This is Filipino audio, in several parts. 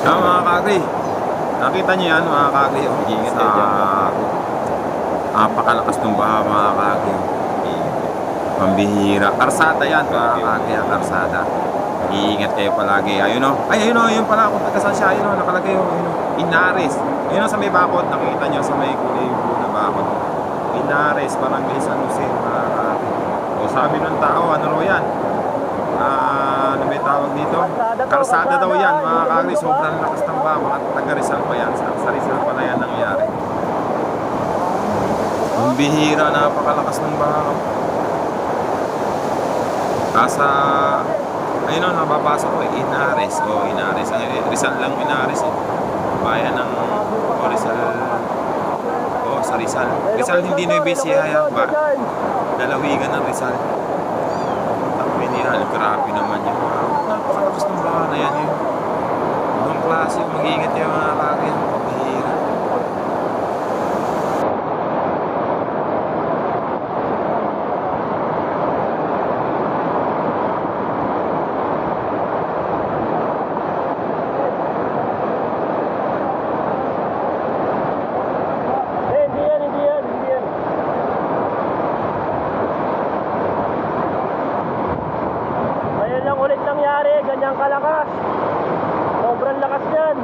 Ah, mga kagri. Nakita niyo yan, mga kagri. Oh, Mag-iingat sa... kayo dyan. Napakalakas ng baha, mga kagri. Pambihira. Karsada yan, mga kagri. Ang karsada. Iingat kayo palagi. Ayun o. Ay, ayun o. Ayun pala kung taga saan siya. Ayun o. Nakalagay o. Ayun o. Inares. Ayun o sa may bakod. Nakita niyo sa may kulay na bakod. Inares. Barangay San Jose, mga kagri. O sabi ng tao, ano raw yan? Ah, ano may tawag dito? Karsada daw yan, mga kagri. Sobrang lakas ng baha. Mga taga Rizal pa yan. Sa, sa Rizal pa na yan nangyari. Ang bihira, napakalakas ng baha. Nasa, ayun o, nababasa ko Inares. O, Inares. Ang Rizal lang Inares eh. Bayan ng, o Rizal, o sa Rizal. Rizal hindi na yung ba? Dalawigan ng Rizal. Terminal, grabe naman yun. Napakalakas ng baha na yan yun. Ibang klase, mag-iingat yung mga. Ngayon lang ulit nangyari, ganyang kalakas. Sobrang lakas yan.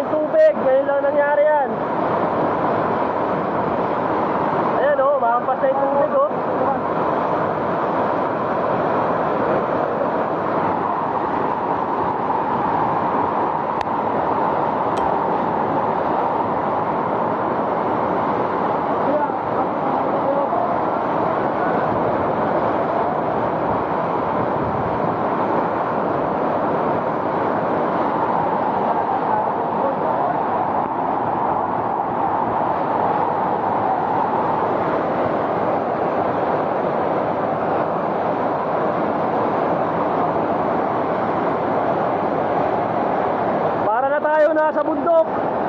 Yung tubig. Ngayon lang nangyari yan. Ayan o, oh, umampas na yung tubig o. sa bundok.